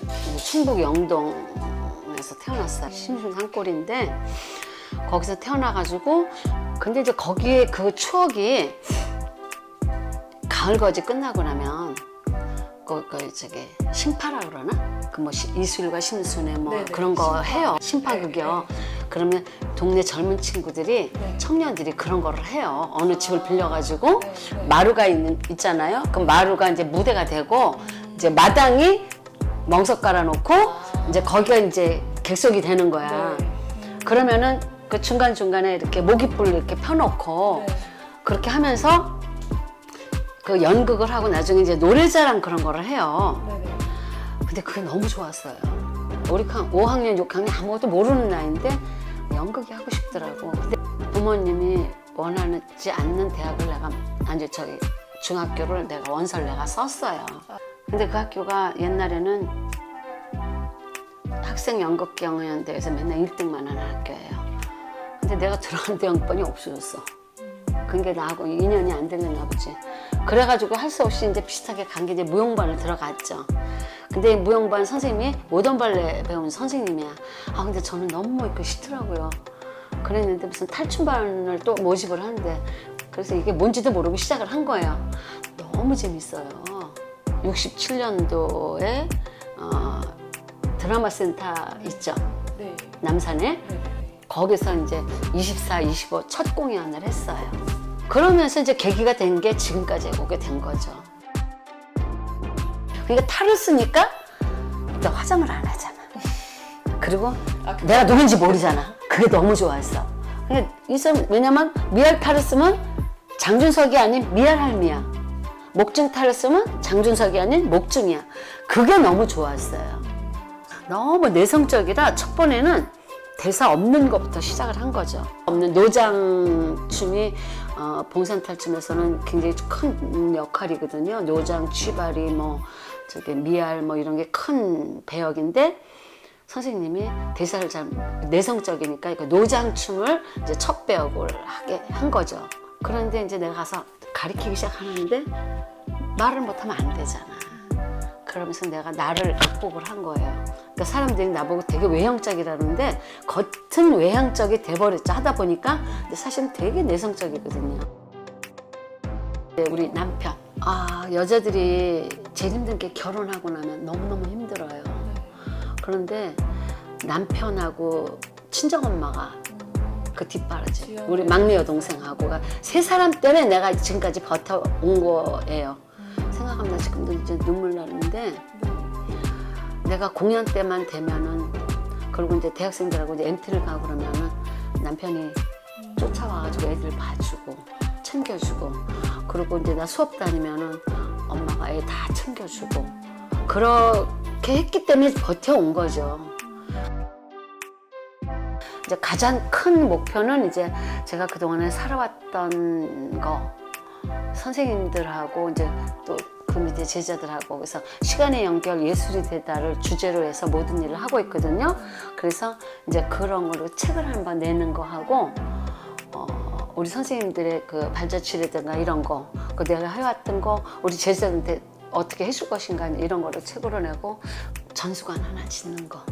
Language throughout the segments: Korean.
이제 충북 영동에서 태어났어요. 신순 산골인데 거기서 태어나가지고 근데 이제 거기에 그 추억이 가을 거지 끝나고 나면 그, 그 저기 심파라 그러나 그 뭐 이술과 심순의 뭐 네네, 그런 거 심파. 해요 심파극이요 그러면 동네 젊은 친구들이 네. 청년들이 그런 거를 해요 어느 집을 빌려가지고 네, 네. 마루가 있는 있잖아요 그 마루가 이제 무대가 되고 이제 마당이 멍석 깔아놓고 이제 거기가 이제 객석이 되는 거야 네. 그러면은 그 중간 중간에 이렇게 모깃불 이렇게 펴놓고 네. 그렇게 하면서 그 연극을 하고 나중에 이제 노래자랑 그런 거를 해요. 네네. 근데 그게 너무 좋았어요. 우리 5학년, 6학년 아무것도 모르는 나이인데 연극이 하고 싶더라고. 근데 부모님이 원하지 않는 대학을 내가 아니 저기 중학교를 내가 원서를 내가 썼어요. 근데 그 학교가 옛날에는 학생 연극 경연대회에서 맨날 1등만 하는 학교예요. 근데 내가 들어간 대학번이 없어졌어. 그게 나하고 인연이 안 됐나 보지. 그래가지고 할 수 없이 이제 비슷하게 간 게 이제 무용반을 들어갔죠. 근데 무용반 선생님이 모던 발레 배운 선생님이야. 아 근데 저는 너무 그 싫더라고요. 그랬는데 무슨 탈춤반을 또 모집을 하는데 그래서 이게 뭔지도 모르고 시작을 한 거예요. 너무 재밌어요. 67년도에 어, 드라마 센터 있죠. 네. 남산에 네. 거기서 이제 24, 25 첫 공연을 했어요. 그러면서 이제 계기가 된 게 지금까지 오게 된 거죠. 그러니까 탈을 쓰니까 또 화장을 안 하잖아. 그리고 아, 그- 내가 누군지 모르잖아. 그게 너무 좋았어. 그러니까 이 사람 왜냐면 미알 탈을 쓰면 장준석이 아닌 미알 할미야. 탈을 쓰면 장준석이 아닌 목중이야. 그게 너무 좋았어요. 너무 내성적이라 첫 번에는 대사 없는 것부터 시작을 한 거죠. 없는 노장 춤이 어, 봉산탈춤에서는 굉장히 큰 역할이거든요. 노장, 취바리, 뭐 저기 미알 뭐 이런 게 큰 배역인데 선생님이 대사를 잘 내성적이니까 그 노장춤을 이제 첫 배역을 하게 한 거죠. 그런데 이제 내가 가서 가리키기 시작하는데 말을 못하면 안 되잖아. 그러면서 내가 나를 극복을 한 거예요. 그러니까 사람들이 나보고 되게 외향적이라는데 겉은 외향적이 돼버렸죠. 하다 보니까 사실은 되게 내성적이거든요. 네, 우리 남편. 아, 여자들이 제일 힘든 게 결혼하고 나면 너무너무 힘들어요. 그런데 남편하고 친정엄마가 그 뒷바라지. 지연이. 우리 막내 여동생하고가 세 사람 때문에 내가 지금까지 버텨온 거예요. 생각하면 지금도 이제 눈물 나는데 내가 공연 때만 되면은 그리고 이제 대학생들하고 이제 MT를 가고 그러면은 남편이 쫓아와가지고 애들 봐주고 챙겨주고 그리고 이제 나 수업 다니면은 엄마가 애 다 챙겨주고 그렇게 했기 때문에 버텨온 거죠. 이제 가장 큰 목표는 이제 제가 그동안에 살아왔던 거 선생님들하고 이제 또 그 밑에 제자들하고 그래서 시간의 연결 예술이 되다를 주제로 해서 모든 일을 하고 있거든요. 그래서 이제 그런 걸로 책을 한번 내는 거 하고 어, 우리 선생님들의 그 발자취라든가 이런 거, 그 내가 해왔던 거 우리 제자들한테 어떻게 해줄 것인가 이런 거를 책으로 내고 전수관 하나 짓는 거.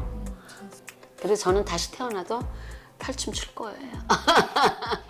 그래서 저는 다시 태어나도 탈춤 출 거예요.